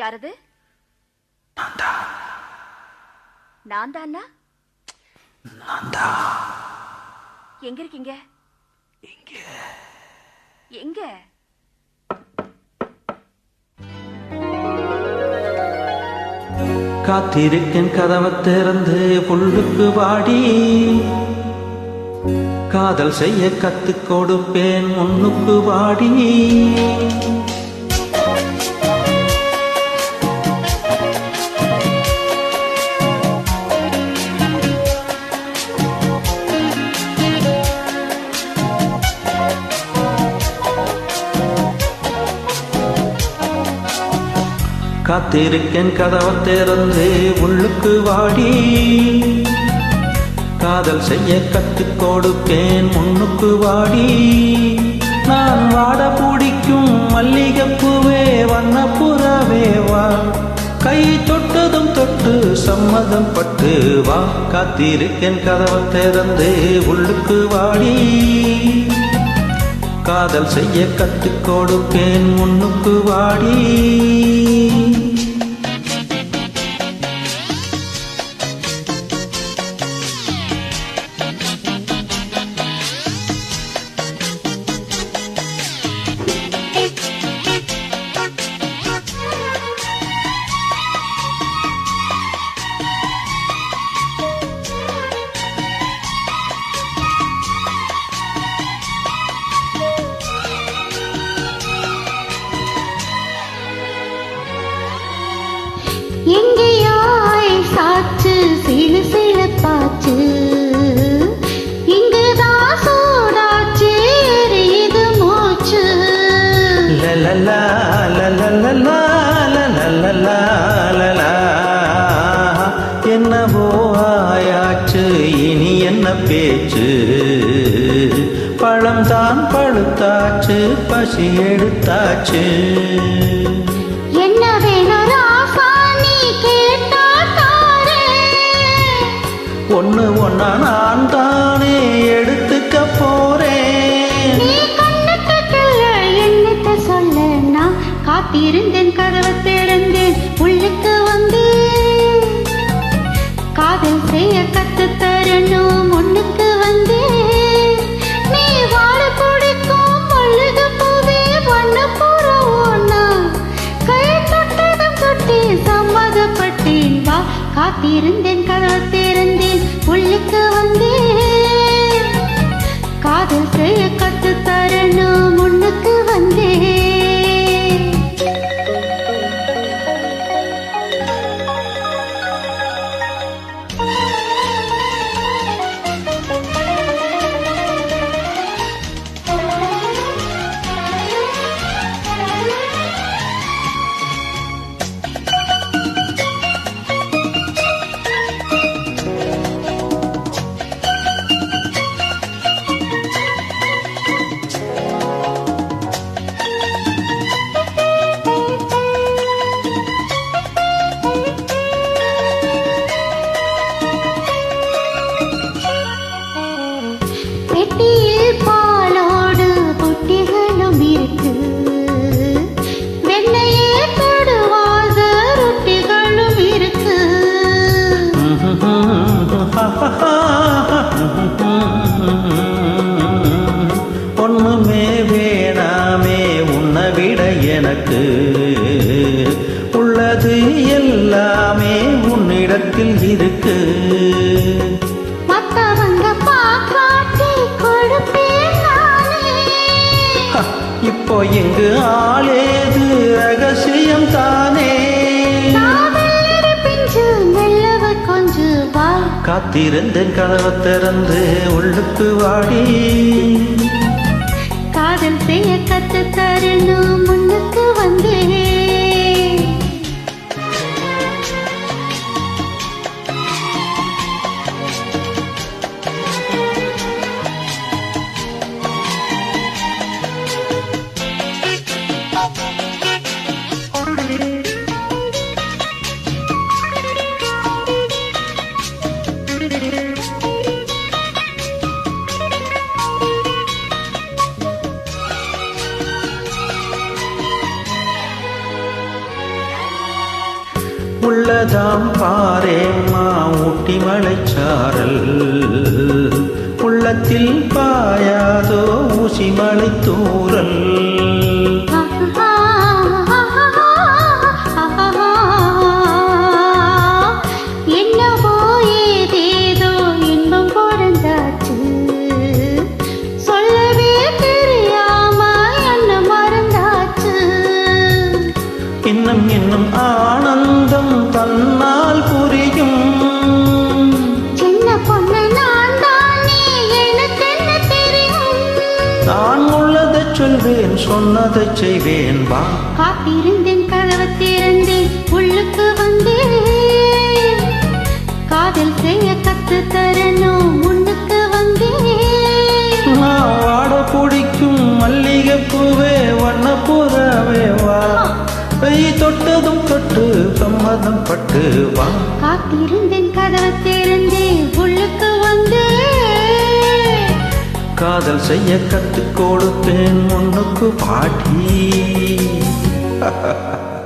யாரது? நான் தானா எங்க இருக்கீங்க? எங்க? காத்திருக்கேன் கதவை திறந்து புல்லுக்கு வாடி. காதல் செய்ய கத்துக் கொடுப்பேன் முன்னுக்கு வாடி. காத்திருக்கேன் கதவை திறந்து உள்ளுக்கு வாடி. காதல் செய்ய கத்துக் கொடுப்பேன் முன்னுக்கு வாடி. நான் வாட பிடிக்கும் மல்லிகைப்பூவே வண்ணப்புறவே வா. கை தொட்டதும் தொட்டு சம்மதம் பட்டு வா. காத்திருக்கேன் கதவை திறந்து உள்ளுக்கு வாடி. காதல் செய்ய கத்துக் கொடுப்பேன் முன்னுக்கு வாடி. என்னவோ ஆயாச்சு இனி என்ன பேச்சு? பழம் தான் பழுத்தாச்சு பசி எடுத்தாச்சு. என்ன. ஒண்ணு ஒன்னா நான் தானே எடுத்துக்க போறேன். சொல்ல நான் காத்திருந்தேன் கதவை திறந்தேன் உள்ளுக்கு காத்திருந்தேன் கதவை திறந்தேன் உள்ளுக்கு வந்தேன். காதல் செய்ய இப்போ இங்கு ஆளேது ரகசியம் தானே. காத்திருந்தேன் கதவை திறந்து உள்ளுக்கு வாடி. உள்ளதாம் பாரேம்மா ஊட்டி மலைச்சாரல். உள்ளத்தில் பாயாதோ ஊசி மலை தூரல் சொன்னதை செய்வேன் வா. காத்திருந்தேன் கதவை திறந்தேன் உள்ளுக்கு வந்தேன். காதல் செய்ய கத்து தரணும் முன்னுக்கு வந்தேன். வாட பிடிக்கும் மல்லிகை பூவே வண்ண புறாவே வா. கை தொட்டதும் தொட்டு சம்மதம் பட்டு வா. காத்திருந்தேன் கதவை காதல் செய்ய கத்து கொடுத்தேன் முன்னுக்கு பாட்டி.